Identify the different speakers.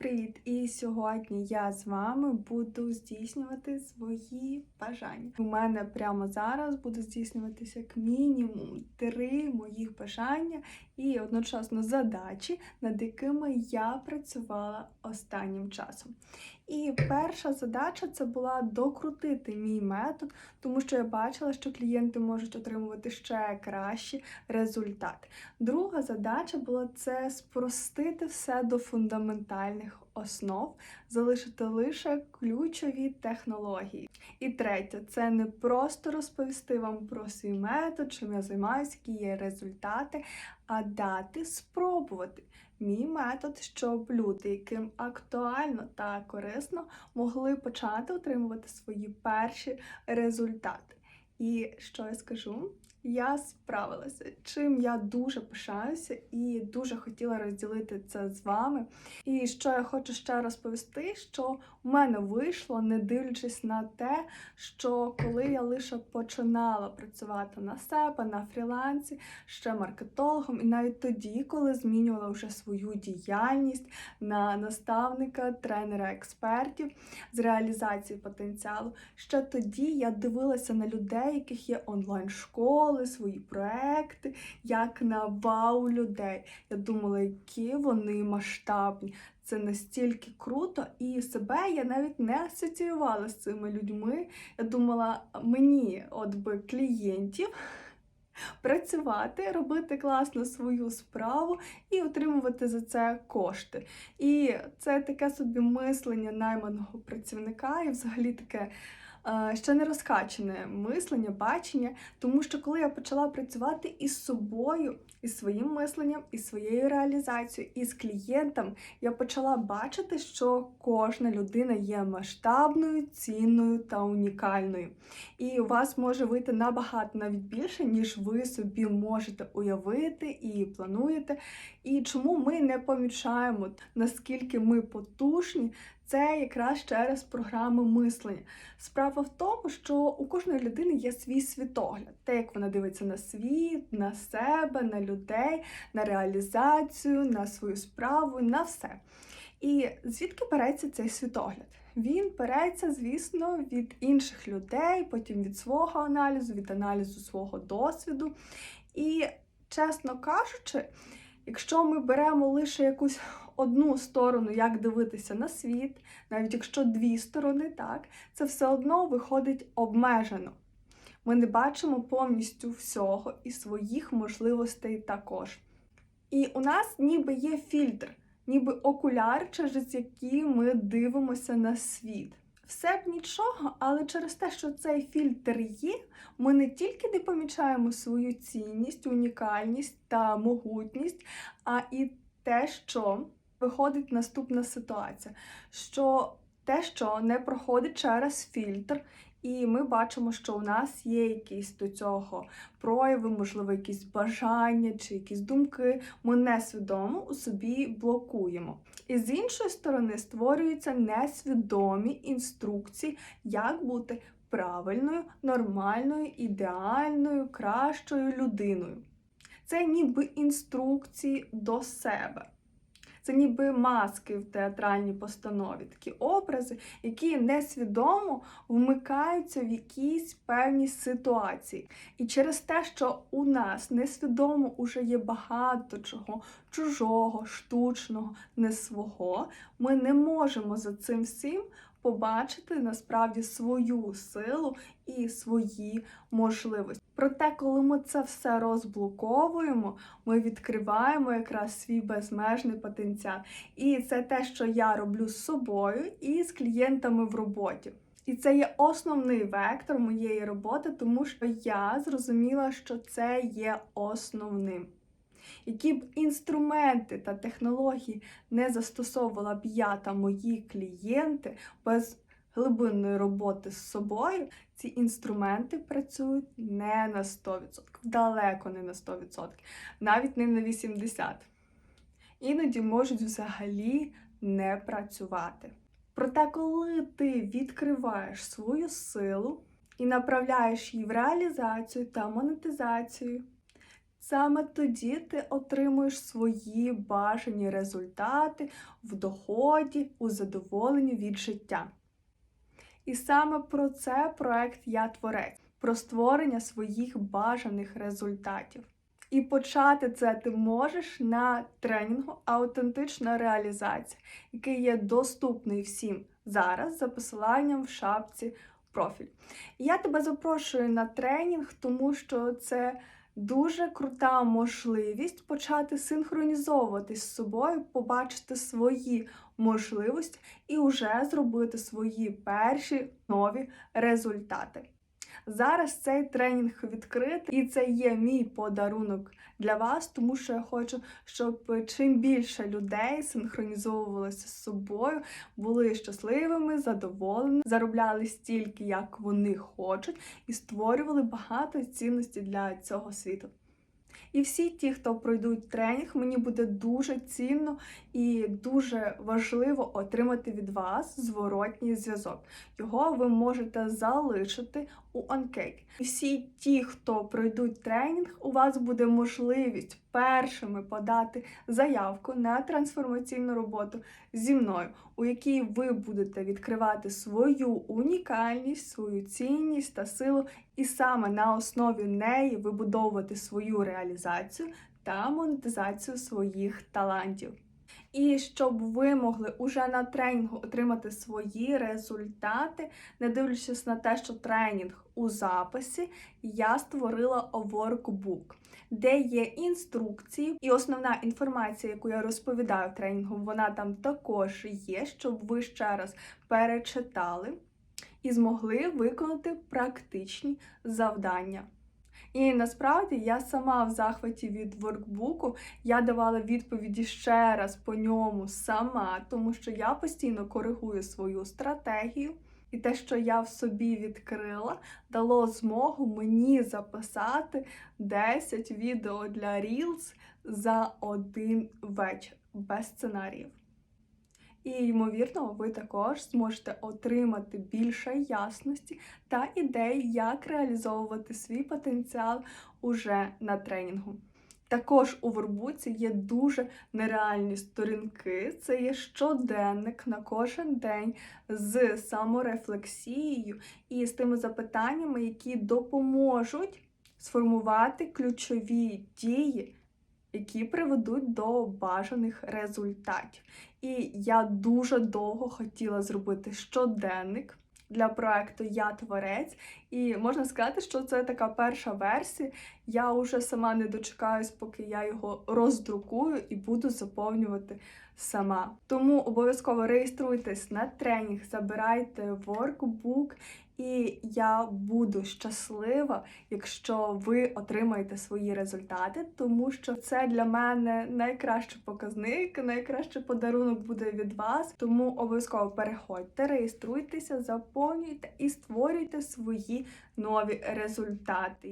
Speaker 1: Привіт! І сьогодні я з вами буду здійснювати свої бажання. У мене прямо зараз буде здійснюватися як мінімум три моїх бажання і одночасно задачі, над якими я працювала останнім часом. І перша задача це була докрутити мій метод, тому що я бачила, що клієнти можуть отримувати ще кращі результати. Друга задача була це спростити все до фундаментальних основ, залишити лише ключові технології. І третє це не просто розповісти вам про свій метод, чим я займаюся, які є результати, а дати спробувати мій метод, щоб люди, яким актуально та корисно, могли почати отримувати свої перші результати. І що я скажу? Я справилася, чим я дуже пишаюся і дуже хотіла розділити це з вами. І що я хочу ще розповісти, що у мене вийшло, не дивлячись на те, що коли я лише починала працювати на себе, на фрілансі, ще маркетологом, і навіть тоді, коли змінювала вже свою діяльність на наставника, тренера експертів з реалізації потенціалу, ще тоді я дивилася на людей, яких є онлайн-школи, свої проекти, як на вау людей. Я думала, які вони масштабні. Це настільки круто, і себе я навіть не асоціювала з цими людьми. Я думала, мені, от би клієнтів, працювати, робити класно свою справу і отримувати за це кошти. І це таке собі мислення найманого працівника, і взагалі таке. Е, Ще не розкачане мислення, бачення, тому що коли я почала працювати із собою, із своїм мисленням, із своєю реалізацією, із клієнтом, я почала бачити, що кожна людина є масштабною, цінною та унікальною. І у вас може вийти набагато навіть більше, ніж ви собі можете уявити і плануєте. І чому ми не помічаємо, наскільки ми потужні, це якраз через програми мислення. Справа в тому, що у кожної людини є свій світогляд, те, як вона дивиться на світ, на себе, на людей, на реалізацію, на свою справу, на все. І звідки береться цей світогляд? Він береться, звісно, від інших людей, потім від свого аналізу, від аналізу свого досвіду. І, чесно кажучи, якщо ми беремо лише якусь одну сторону, як дивитися на світ, навіть якщо дві сторони, так, це все одно виходить обмежено. Ми не бачимо повністю всього і своїх можливостей також. І у нас ніби є фільтр, ніби окуляр, через які ми дивимося на світ. Все б нічого, але через те, що цей фільтр є, ми не тільки не помічаємо свою цінність, унікальність та могутність, а і те, що виходить наступна ситуація, що те, що не проходить через фільтр, і ми бачимо, що у нас є якісь до цього прояви, можливо, якісь бажання чи якісь думки, ми несвідомо у собі блокуємо. І з іншої сторони створюються несвідомі інструкції, як бути правильною, нормальною, ідеальною, кращою людиною. Це ніби інструкції до себе. Це ніби маски в театральній постанові, такі образи, які несвідомо вмикаються в якісь певні ситуації. І через те, що у нас несвідомо уже є багато чого чужого, штучного, не свого, ми не можемо за цим всім побачити насправді свою силу і свої можливості. Проте, коли ми це все розблоковуємо, ми відкриваємо якраз свій безмежний потенціал. І це те, що я роблю з собою і з клієнтами в роботі. І це є основний вектор моєї роботи, тому що я зрозуміла, що це є основним. Які б інструменти та технології не застосовувала б я та мої клієнти без глибинної роботи з собою, ці інструменти працюють не на 100%, далеко не на 100%, навіть не на 80%. Іноді можуть взагалі не працювати. Проте, коли ти відкриваєш свою силу і направляєш її в реалізацію та монетизацію, Саме тоді ти отримуєш свої бажані результати в доході, у задоволенні від життя. І саме про це проект Я Творець, про створення своїх бажаних результатів. І почати це ти можеш на тренінгу Аутентична реалізація, який є доступний всім зараз за посиланням в шапці профіль. І я тебе запрошую на тренінг, тому що це дуже крута можливість почати синхронізовуватись з собою, побачити свої можливості і вже зробити свої перші нові результати. Зараз цей тренінг відкритий, і це є мій подарунок для вас, тому що я хочу, щоб чим більше людей синхронізовувалися з собою, були щасливими, задоволеними, заробляли стільки, як вони хочуть, і створювали багато цінностей для цього світу. І всі ті, хто пройдуть тренінг, мені буде дуже цінно і дуже важливо отримати від вас зворотній зв'язок. Його ви можете залишити у. І всі ті, хто пройдуть тренінг, у вас буде можливість першими подати заявку на трансформаційну роботу зі мною, у якій ви будете відкривати свою унікальність, свою цінність та силу, і саме на основі неї вибудовувати свою реалізацію та монетизацію своїх талантів. І щоб ви могли уже на тренінгу отримати свої результати, не дивлячись на те, що тренінг у записі, я створила workbook, де є інструкції, і основна інформація, яку я розповідаю в тренінгу, вона там також є, щоб ви ще раз перечитали і змогли виконати практичні завдання. І насправді я сама в захваті від воркбуку, я давала відповіді ще раз по ньому сама, тому що я постійно коригую свою стратегію. І те, що я в собі відкрила, дало змогу мені записати 10 відео для Reels за один вечір без сценаріїв. І, ймовірно, ви також зможете отримати більше ясності та ідей, як реалізовувати свій потенціал уже на тренінгу. Також у Ворбуці є дуже нереальні сторінки. Це є щоденник на кожен день з саморефлексією і з тими запитаннями, які допоможуть сформувати ключові дії, які приведуть до бажаних результатів. І я дуже довго хотіла зробити щоденник для проекту Я Творець. І можна сказати, що це така перша версія. Я вже сама не дочекаюсь, поки я його роздрукую і буду заповнювати сама. Тому обов'язково реєструйтесь на тренінг, забирайте воркбук, і я буду щаслива, якщо ви отримаєте свої результати, тому що це для мене найкращий показник, найкращий подарунок буде від вас. Тому обов'язково переходьте, реєструйтеся, заповнюйте і створюйте свої нові результати.